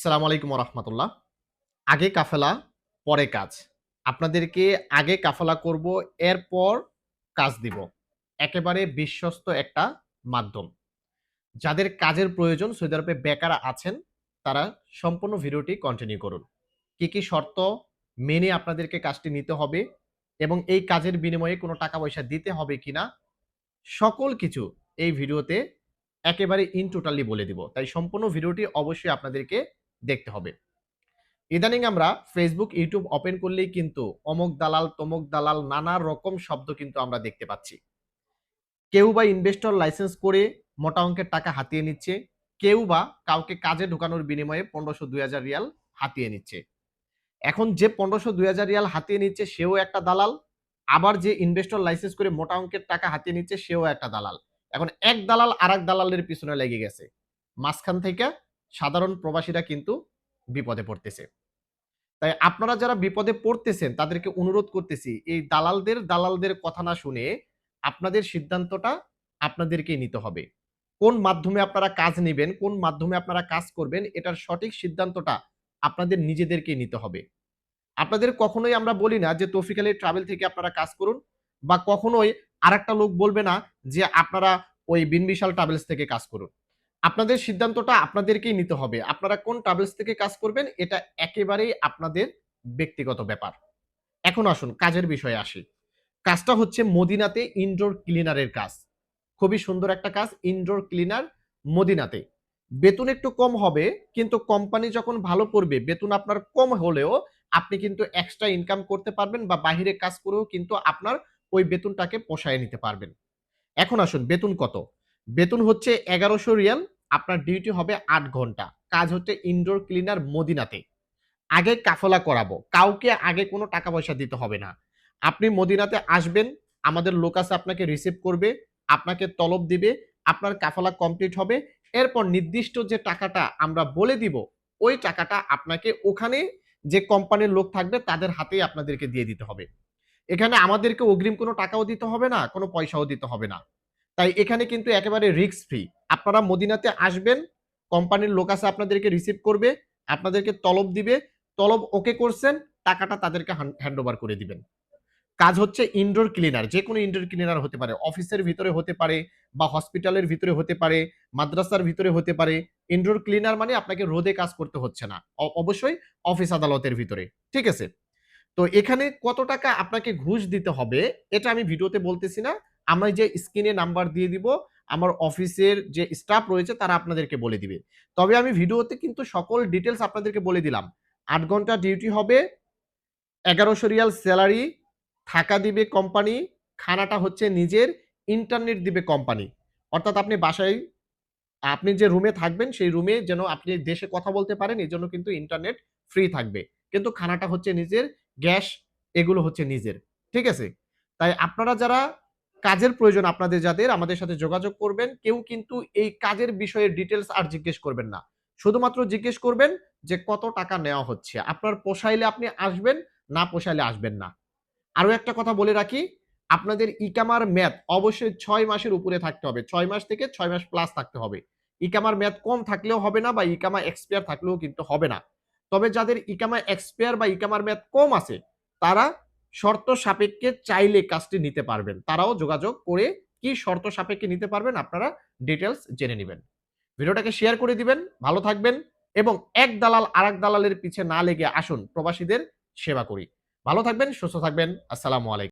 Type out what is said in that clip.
আসসালামু আলাইকুম রহমতুল্লাহ আগে কাফেলা, পরে কাজ। আপনাদেরকে আগে কাফেলা করব, এরপর কাজ দিব। একেবারে বিশ্বস্ত একটা মাধ্যম। যাদের কাজের প্রয়োজন সৌদি আরবে বেকার আছেন, তারা সম্পূর্ণ ভিডিওটি কন্টিনিউ করুন। কি কি শর্ত মেনে আপনাদেরকে কাজটি নিতে হবে এবং এই কাজের বিনিময়ে কোনো টাকা পয়সা দিতে হবে কিনা, সকল কিছু এই ভিডিওতে একেবারে ইন টোটালি বলে দিব। তাই সম্পূর্ণ ভিডিওটি অবশ্যই আপনাদেরকে দেখতে হবে। ইদানিং আমরা ফেসবুক ইউটিউব ওপেন করলেই কিন্তু অমক দালাল, তমক দালাল নানা রকম শব্দ কিন্তু আমরা দেখতে পাচ্ছি। কেউ বা ইনভেস্টর লাইসেন্স করে মোটা অঙ্কের টাকা হাতিয়ে নিচ্ছে, কেউ বা কাউকে কাজে ঢোকানোর বিনিময়ে পনেরোশো দুই হাজার রিয়াল হাতিয়ে নিচ্ছে। এখন যে পনেরোশো দুই হাজার রিয়াল হাতিয়ে নিচ্ছে সেও একটা দালাল, আবার যে ইনভেস্টর লাইসেন্স করে মোটা অঙ্কের টাকা হাতিয়ে নিচ্ছে সেও একটা দালাল। এখন এক দালাল আর এক দালালের পিছনে লেগে গেছে। মাঝখান থেকে সাধারণ প্রবাসীরা কিন্তু বিপদে পড়তেছে। তাই আপনারা যারা বিপদে পড়তেছেন, তাদেরকে অনুরোধ করতেছি, এই দালালদের দালালদের কথা না শুনে আপনাদের সিদ্ধান্তটা আপনাদেরকেই নিতে হবে। কোন মাধ্যমে আপনারা কাজ নেবেন, কোন মাধ্যমে আপনারা কাজ করবেন, এটার সঠিক সিদ্ধান্তটা আপনাদের নিজেদেরকেই নিতে হবে। আপনাদের কখনোই আমরা বলি না যে, তৌফিক আলী ট্রাভেল থেকে আপনারা কাজ করুন বা কখনোই আরেকটা লোক বলবে না যে, আপনারা ওই বিন বিশাল ট্রাভেলস থেকে কাজ করুন। আপনাদের সিদ্ধান্তটা আপনাদেরকেই নিতে হবে। আপনারা কোন ট্রাভেলস থেকে কাজ করবেন, এটা একেবারেই আপনাদের ব্যক্তিগত ব্যাপার। এখন আসুন, কাজের বিষয়ে আসি। কাজটা হচ্ছে মদিনাতে ইনডোর ক্লিনারের কাজ। খুবই সুন্দর একটা কাজ ইনডোর ক্লিনার মদিনাতে। বেতন একটু কম হবে, কিন্তু কোম্পানি যখন ভালো করবে, বেতন আপনার কম হলেও আপনি কিন্তু এক্সট্রা ইনকাম করতে পারবেন বা বাহিরে কাজ করেও কিন্তু আপনার ওই বেতনটাকে পোষায় নিতে পারবেন। এখন আসুন, বেতন কত? বেতন হচ্ছে এগারোশো রিয়াল, আপনার ডিউটি হবে আট ঘণ্টা। কাজ হচ্ছে ইনডোর ক্লিনার মদিনাতে। আগে কাফলা করাবো। কাউকে আগে কোনো টাকা পয়সা দিতে হবে না। আপনি মদিনাতে আসবেন, আমাদের লোক আছে আপনাকে রিসিভ করবে, আপনাকে তলব দিবে, আপনার কাফলা কমপ্লিট হবে। এরপর নির্দিষ্ট যে টাকাটা আমরা বলে দিব, ওই টাকাটা আপনাকে ওখানে যে কোম্পানির লোক থাকবে, তাদের হাতেই আপনাদেরকে দিয়ে দিতে হবে। এখানে আমাদেরকে অগ্রিম কোনো টাকাও দিতে হবে না, কোনো পয়সাও দিতে হবে না। তাই এখানে কিন্তু একেবারে রিস্ক ফ্রি আপনারা মদিনাতে আসবেন, কোম্পানির লোক আছে আপনাদেরকে রিসিভ করবে, আপনাদেরকে তলব দিবে, তলব ওকে করছেন, টাকাটা তাদেরকে হ্যান্ড ওভার করে দিবেন। কাজ হচ্ছে ইনডোর ক্লিনার যে কোনো ইনডোর ক্লিনার হতে পারে, অফিসের ভিতরে হতে পারে বা হসপিটালের ভিতরে হতে পারে, মাদ্রাসার ভিতরে হতে পারে ইনডোর ক্লিনার মানে আপনাকে রোদে কাজ করতে হচ্ছে না অবশ্যই অফিস আদালতের ভিতরে, ঠিক আছে? তো এখানে কত টাকা আপনাকে ঘুষ দিতে হবে, এটা আমি ভিডিওতে বলতেছি না আমি যে স্ক্রিনে নাম্বার দিয়ে দিব, আমার অফিসের যে স্টাফ রয়েছে তারা আপনাদেরকে বলে দিবে। তবে আমি ভিডিওতে কিন্তু সকল ডিটেলস আপনাদেরকে বলে দিলাম। আট ঘণ্টা ডিউটি হবে, এগারোশো রিয়াল স্যালারি থাকা দিবে কোম্পানি খানাটা হচ্ছে নিজের ইন্টারনেট দিবে কোম্পানি অর্থাৎ আপনি বাসায়, আপনি যে রুমে থাকবেন সেই রুমে যেন আপনি দেশে কথা বলতে পারেন, এই জন্য কিন্তু ইন্টারনেট ফ্রি থাকবে। কিন্তু খানাটা হচ্ছে নিজের গ্যাস এগুলো হচ্ছে নিজের। ঠিক আছে? তাই আপনারা যারা কাজের প্রয়োজন আপনাদের যাদের, আমাদের সাথে যোগাযোগ করবেন। কেউ কিন্তু এই কাজের বিষয়ে ডিটেলস আর জিজ্ঞেস করবেন না। শুধুমাত্র জিজ্ঞেস করবেন যে, কত টাকা নেওয়া হচ্ছে? আপনার পোষাইলে আপনি আসবেন, না পোষাইলে আসবেন না। আরও একটা কথা বলে রাখি, আপনাদের ইকামার ম্যাথ অবশ্যই ছয় মাসের উপরে থাকতে হবে। ছয় মাস থেকে ছয় মাস প্লাস থাকতে হবে। ইকামার ম্যাথ কম থাকলেও হবে না বা ইকামা এক্সপায়ার থাকলেও কিন্তু হবে না। তবে যাদের ইকামা এক্সপায়ার বা ইকামার ম্যাথ কম আছে, তারা শর্ত সাপেক্ষে চাইলে কাজটি নিতে পারবেন। তারাও যোগাযোগ করে কি শর্ত সাপেক্ষে নিতে পারবেন আপনারা ডিটেলস জেনে নেবেন। ভিডিওটাকে শেয়ার করে দিবেন, ভালো থাকবেন এবং এক দালাল আর দালালের পিছে না লেগে আসুন, প্রবাসীদের সেবা করি। ভালো থাকবেন, সুস্থ থাকবেন, আসসালামু আলাইকুম।